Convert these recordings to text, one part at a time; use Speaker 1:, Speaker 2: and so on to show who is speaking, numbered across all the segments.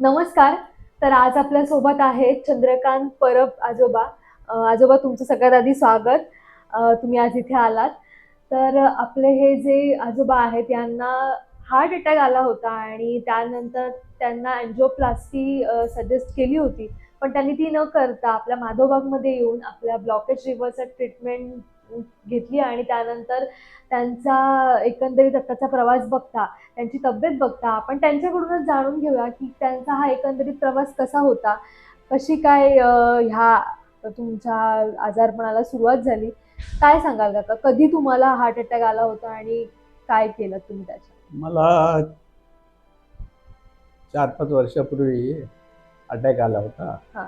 Speaker 1: नमस्कार. तर आज आपल्यासोबत आहेत चंद्रकांत परब आजोबा. आजोबा तुमचं सगळ्यात आधी स्वागत. तुम्ही आज इथे आलात. तर आपले हे जे आजोबा आहेत यांना हार्ट अटॅक आला होता आणि त्यानंतर त्यांना अँजिओप्लास्टी सजेस्ट केली होती. पण त्यांनी ती न करता आपल्या माधोबागमध्ये येऊन आपल्या ब्लॉकेज रिव्हरचं ट्रीटमेंट घेतली आणि त्यानंतर त्यांचा एकंदरीत आत्ताचा प्रवास बघता त्यांची तब्येत बघता आपण त्यांच्याकडूनच जाणून घेऊया की त्यांचा हा एकंदरीत प्रवास कसा होता कशी काय ह्या तुमच्या आजारपणाला सुरुवात झाली काय सांगाल काका? कधी तुम्हाला हार्ट अटॅक आला होता आणि काय केलं तुम्ही त्याच्या
Speaker 2: मला चार पाच वर्षापूर्वी अटॅक आला होता.
Speaker 1: हा.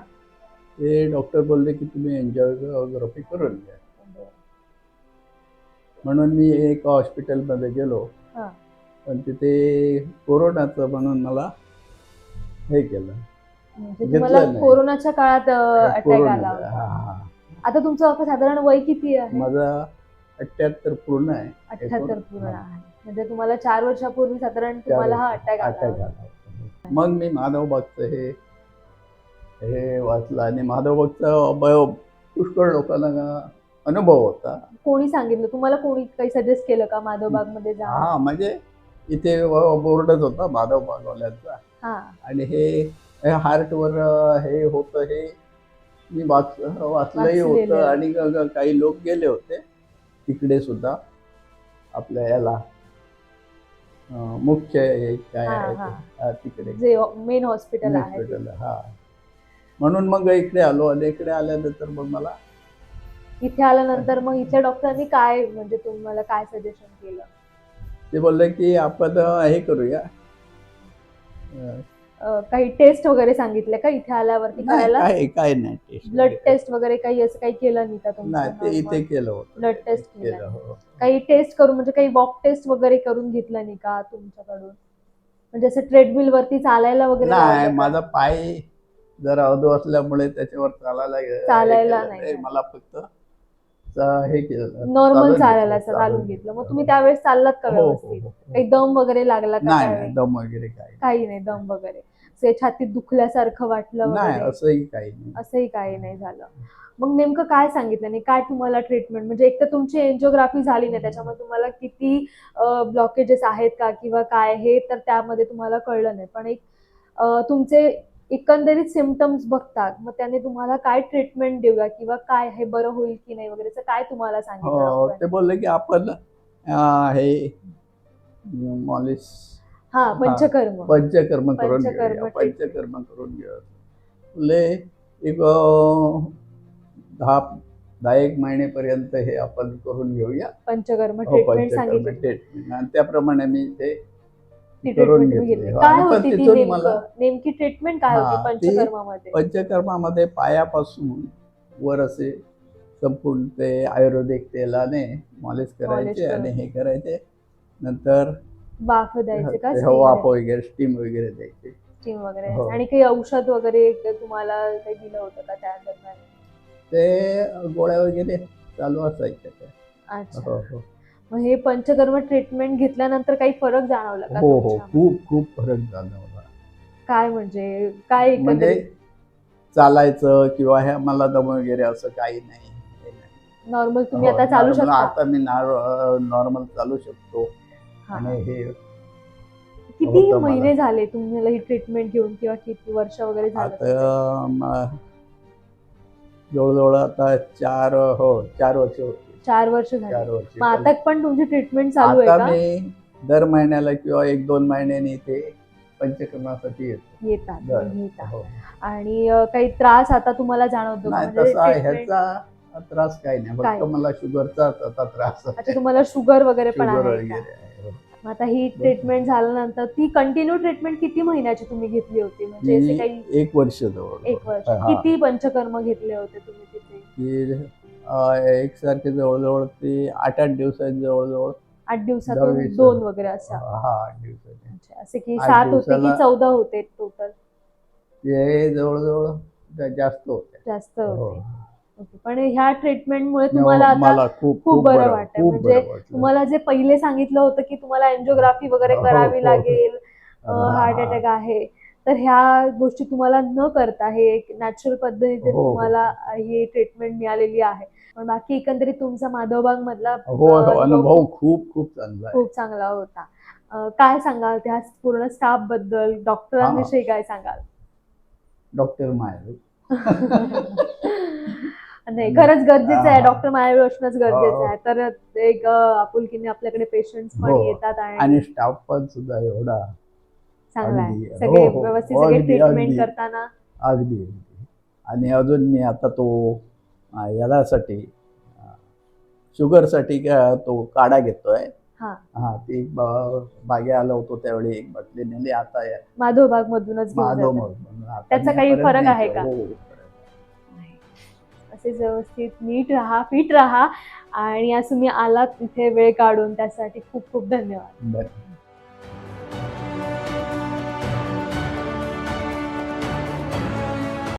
Speaker 2: ते डॉक्टर बोलले की तुम्ही एन्जिओग्राफी करून घ्या. म्हणून मी एक हॉस्पिटलमध्ये गेलो.
Speaker 1: हा.
Speaker 2: पण तिथे कोरोनाचं म्हणून मला हे केलं.
Speaker 1: म्हणजे
Speaker 2: घेतलं
Speaker 1: तुम्हाला
Speaker 2: नाही.
Speaker 1: कोरोनाच्या काळात अटॅक
Speaker 2: कोरोना.
Speaker 1: आला होता.
Speaker 2: हा
Speaker 1: आता तुमचं आता साधारण वय किती आहे?
Speaker 2: माझा अठ्ठ्याहत्तर पूर्ण आहे.
Speaker 1: अठ्याहत्तर
Speaker 2: एकोण-
Speaker 1: पूर्ण
Speaker 2: हा.
Speaker 1: आहे. म्हणजे तुम्हाला चार वर्षापूर्वी साधारण तुम्हाला हा अटॅक आला
Speaker 2: अटॅक
Speaker 1: होता.
Speaker 2: आला होता. मग मी माधवबागचं हे हे वाचलं. आणि माधवबागचा अभय पुष्कळ लोकांना अनुभव होता.
Speaker 1: कोणी सांगितलं? तुम्हाला कोणी काही सजेस्ट केलं का माधवबागमध्ये जा?
Speaker 2: हा म्हणजे इथे बोर्डच होता माधवबागवाल्यांचा
Speaker 1: हा.
Speaker 2: आणि हे हार्टवर हे होतं हे मी वाच वाचलंही
Speaker 1: वाचलेलं.
Speaker 2: होतं. आणि ग- ग- काही लोक गेले होते. तिकडे सुद्धा आपल्या याला अं, मुख्य हे काय
Speaker 1: हा,
Speaker 2: आहे
Speaker 1: हा.
Speaker 2: ते, हा, तिकडे.
Speaker 1: जे मेन हॉस्पिटल आहे.
Speaker 2: हॉस्पिटल हा. म्हणून मग इकडे आलो आणि इकडे आल्यानंतर मग मला
Speaker 1: इथे आल्यानंतर मग इथल्या डॉक्टरांनी काय म्हणजे तुम्हाला काय सजेशन केलं?
Speaker 2: ते बोलले की आपण हे करूया. अं,
Speaker 1: काही टेस्ट वगैरे सांगितले का इथे आल्यावरती करायला?
Speaker 2: काय काय नाही टेस्ट
Speaker 1: ब्लड टेस्ट वगैरे काही असं काही केलं नाही का
Speaker 2: नाही ते इथे केलं होतं.
Speaker 1: ब्लड टेस्ट केलं.
Speaker 2: केलं हो
Speaker 1: काही टेस्ट करून म्हणजे काही वॉक टेस्ट वगैरे करून घेतलं नाही का तुमच्याकडून? म्हणजे असं ट्रेडमिल वरती चालायला वगैरे लावलं
Speaker 2: नाही
Speaker 1: का?
Speaker 2: माझा पाय जरा अधू असल्यामुळे त्याच्यावर चालायला हे
Speaker 1: चालायला
Speaker 2: केलं
Speaker 1: नाही.
Speaker 2: मला फक्त हे केलं
Speaker 1: नॉर्मल चालायला चालून घेतलं. मग. तुम्ही त्यावेळेस चाललात का
Speaker 2: हो, हो,
Speaker 1: व्यवस्थित?
Speaker 2: हो.
Speaker 1: काही दम वगैरे लागला का
Speaker 2: नाही दम वगैरे काही
Speaker 1: काही नाही दम वगैरे. छातीत दुखल्यासारखं वाटलं
Speaker 2: नाही असंही काही नाही.
Speaker 1: असंही काही नाही झालं. मग नेमकं काय सांगितलं नाही काय तुम्हाला ट्रीटमेंट म्हणजे एक तर तुमची एन्जिओग्राफी झाली नाही त्याच्यामुळे तुम्हाला किती ब्लॉकेजेस आहेत का किंवा काय हे तर त्यामध्ये तुम्हाला कळलं नाही. पण एक तुमचे एकंदरीत सिमटम्स बघतात. मग त्याने तुम्हाला काय ट्रीटमेंट देऊया किंवा काय हे बरं होईल की नाही वगैरे काय तुम्हाला सांगितलं
Speaker 2: हो? ते बोलले की आपण हे मॉलिश
Speaker 1: हा पंचकर्म.
Speaker 2: पंचकर्म करून
Speaker 1: पंचकर्म
Speaker 2: करून घेऊया. एक दहा दहा एक महिनेपर्यंत हे आपण करून घेऊया.
Speaker 1: पंचकर्म
Speaker 2: हो
Speaker 1: ट्रीटमेंट
Speaker 2: ट्रीटमेंट आणि त्याप्रमाणे मी ते
Speaker 1: ती
Speaker 2: करून
Speaker 1: ट्रीटमेंट तुम्ही
Speaker 2: घेतली.
Speaker 1: घेतली. काय
Speaker 2: आणि पण
Speaker 1: होती ती
Speaker 2: तिथून मला
Speaker 1: नेमकं नेमकी ट्रीटमेंट काय होती?
Speaker 2: हा, ती-
Speaker 1: पंचकर्मामध्ये?
Speaker 2: पंचकर्मामध्ये पायापासून वर असे संपूर्ण ते आयुर्वेदिक तेलाने मॉलिश करायचे
Speaker 1: करून.
Speaker 2: आणि हे करायचे. नंतर
Speaker 1: बाफ द्यायचे का?
Speaker 2: ते वाफ वगैरे स्टीम वगैरे द्यायचे.
Speaker 1: स्टीम वगैरे
Speaker 2: हो.
Speaker 1: आणि काही औषध वगैरे काही तुम्हाला काही दिलं होतं का त्या दरम्यान
Speaker 2: ते गोळ्या वगैरे चालू असायच्या त्या.
Speaker 1: अच्छा.
Speaker 2: हो हो.
Speaker 1: मग हे पंचकर्म ट्रीटमेंट घेतल्यानंतर काही फरक जाणवला का
Speaker 2: हो हो? खूप खूप फरक मला
Speaker 1: काय म्हणजे काय
Speaker 2: म्हणजे चालायचं किंवा हे मला दम वगैरे असं काही नाही हे नाही.
Speaker 1: नॉर्मल तुम्ही
Speaker 2: हो,
Speaker 1: आता चालू
Speaker 2: normal-
Speaker 1: शकता
Speaker 2: आता मी नॉर्मल चालू शकतो
Speaker 1: हा.
Speaker 2: आणि हे
Speaker 1: किती
Speaker 2: होतं मला.
Speaker 1: महिने झाले तुम्हाला ही ट्रीटमेंट घेऊन किंवा किती वर्ष वगैरे झालं
Speaker 2: आता म- जवळजवळ आता चार हो चार वर्ष होते
Speaker 1: चार वर्ष झाले
Speaker 2: वर्ष
Speaker 1: मग आता पण तुमची ट्रीटमेंट चालू आहे
Speaker 2: आता
Speaker 1: का
Speaker 2: मी दर महिन्याला किंवा एक दोन महिन्यांनी ते पंचकर्मासाठी येतो
Speaker 1: येतात
Speaker 2: बरं.
Speaker 1: तुम्ही येतात
Speaker 2: हो.
Speaker 1: आणि अं, काही त्रास आता तुम्हाला जाणवतो का?
Speaker 2: नाही
Speaker 1: म्हणजे
Speaker 2: तसा
Speaker 1: treatment-
Speaker 2: ह्याचा त्रास काही नाही
Speaker 1: काय?
Speaker 2: फक्त मला शुगरचाच आता त्रास आहे.
Speaker 1: अच्छा तुम्हाला शुगर वगैरे पण
Speaker 2: शुगर
Speaker 1: आहे का?
Speaker 2: वगैरे आहे हो.
Speaker 1: मग आता ही ट्रीटमेंट झाल्यानंतर ती कंटिन्यू ट्रीटमेंट किती महिन्याची तुम्ही घेतली होती म्हणजे असे
Speaker 2: मी
Speaker 1: काही
Speaker 2: एक वर्ष जवळ
Speaker 1: एक वर्ष
Speaker 2: हा.
Speaker 1: किती पंचकर्म घेतले होते तुम्ही तिथे
Speaker 2: एकसारखे जवळजवळ ते आठ आठ दिवसात जवळजवळ
Speaker 1: आठ दिवसातून
Speaker 2: दहावीचं.
Speaker 1: दोन वगैरे असं
Speaker 2: हा आठ दिवसाचे
Speaker 1: अच्छा, असे की
Speaker 2: आठ
Speaker 1: सात होते की
Speaker 2: दिवसाला-
Speaker 1: चौदा होते टोटल
Speaker 2: ते जवळजवळ जा- जास्त होते
Speaker 1: जास्त
Speaker 2: हो.
Speaker 1: होते ओके. पण ह्या ट्रीटमेंटमुळे तुम्हाला आता
Speaker 2: मला खूप
Speaker 1: खूप बरं वाटतं.
Speaker 2: खूप
Speaker 1: म्हणजे
Speaker 2: बरं वाटलं.
Speaker 1: तुम्हाला जे पहिले सांगितलं होतं की तुम्हाला एन्जिओग्राफी वगैरे
Speaker 2: हो,
Speaker 1: करावी
Speaker 2: हो.
Speaker 1: लागेल
Speaker 2: हा,
Speaker 1: हार्ट
Speaker 2: हा.
Speaker 1: अटॅक आहे तर ह्या गोष्टी तुम्हाला न करता हे एक नॅचरल पद्धतीने
Speaker 2: हो.
Speaker 1: तुम्हाला ही ट्रीटमेंट मिळालेली आहे. पण बाकी एकंदरीत तुमचा माधवबाग मधला
Speaker 2: हो हो अनुभव खूप खूप चांगला
Speaker 1: खूप चांगला होता. काय सांगाल त्या पूर्ण स्टाफबद्दल? डॉक्टरांविषयी काय सांगाल?
Speaker 2: डॉक्टर मायर
Speaker 1: नाही खरंच गरजेचं आहे.
Speaker 2: हा.
Speaker 1: डॉक्टर मायावेळी असणंच गरजेचं
Speaker 2: हो.
Speaker 1: आहे. तर एक आपुलकीने आपल्याकडे पेशंट्स पण
Speaker 2: हो.
Speaker 1: येतात आणि
Speaker 2: स्टाफ पण सुद्धा एवढा
Speaker 1: चांगला
Speaker 2: अगदी.
Speaker 1: आहे सगळे
Speaker 2: हो, हो.
Speaker 1: व्यवस्थित
Speaker 2: हो,
Speaker 1: सगळे
Speaker 2: अगदी,
Speaker 1: ट्रीटमेंट
Speaker 2: अगदी.
Speaker 1: करताना
Speaker 2: अगदी अगदी आणि अजून मी आता तो अं, यालासाठी अं, शुगरसाठी का तो काढा घेतोय
Speaker 1: हा.
Speaker 2: हा ते बा- बागे आलो होतो त्यावेळी एक बाटली नेली आता या
Speaker 1: माधवबाग मधूनच घेऊन
Speaker 2: माधव
Speaker 1: जातात.
Speaker 2: मग आता
Speaker 1: त्याचा
Speaker 2: मी
Speaker 1: काही
Speaker 2: परत
Speaker 1: फरक आहे. का?
Speaker 2: हो, हो.
Speaker 1: नाही. असेच व्यवस्थित नीट राहा फिट राहा आणि आज तुम्ही आलात इथे वेळ काढून त्यासाठी खूप खूप धन्यवाद
Speaker 2: बरं